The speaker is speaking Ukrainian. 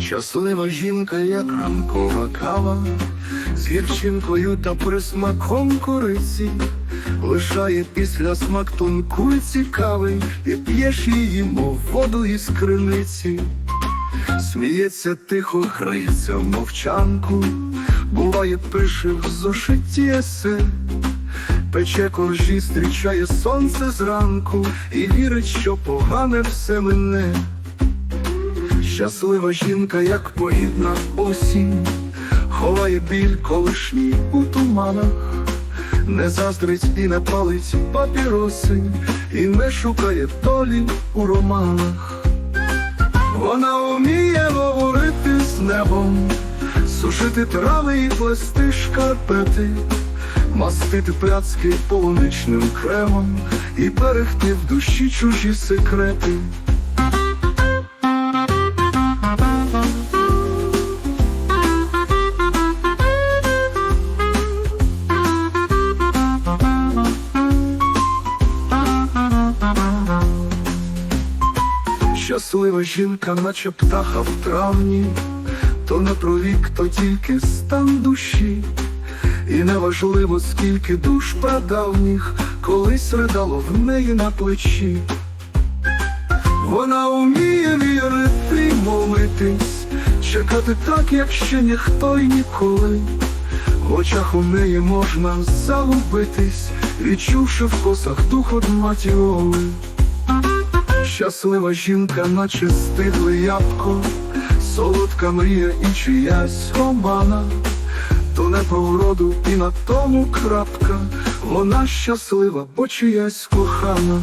Щаслива жінка, як ранкова кава, з гірчинкою та присмаком кориці, лишає після смак тонку й цікавий, і п'єш її, мов воду із криниці. Сміється тихо, грається в мовчанку, буває, пише в зошитті есе. Пече коржі, зустрічає сонце зранку і вірить, що погане все мине. Щаслива жінка, як поїдна осінь, ховає біль колишній у туманах, не заздрить і не палить папіроси, і не шукає долі у романах. Вона вміє говорити з небом, сушити трави і плести шкарпети, мастити пляцки полуничним кремом. І берегти в душі чужі секрети. Щаслива жінка, наче птаха в травні, то не про вік, то тільки стан душі, і неважливо, скільки душ прадавніх колись ридало в неї на плечі. Вона вміє вірити молитись, чекати так, як ще ніхто й ніколи. В очах у неї можна загубитись, відчувши в косах дух од матіоли. Щаслива жінка, наче стигле ябко, солодка мрія і чиясь обана, то не по вроду і на тому крапка, вона щаслива, бо чиясь кохана.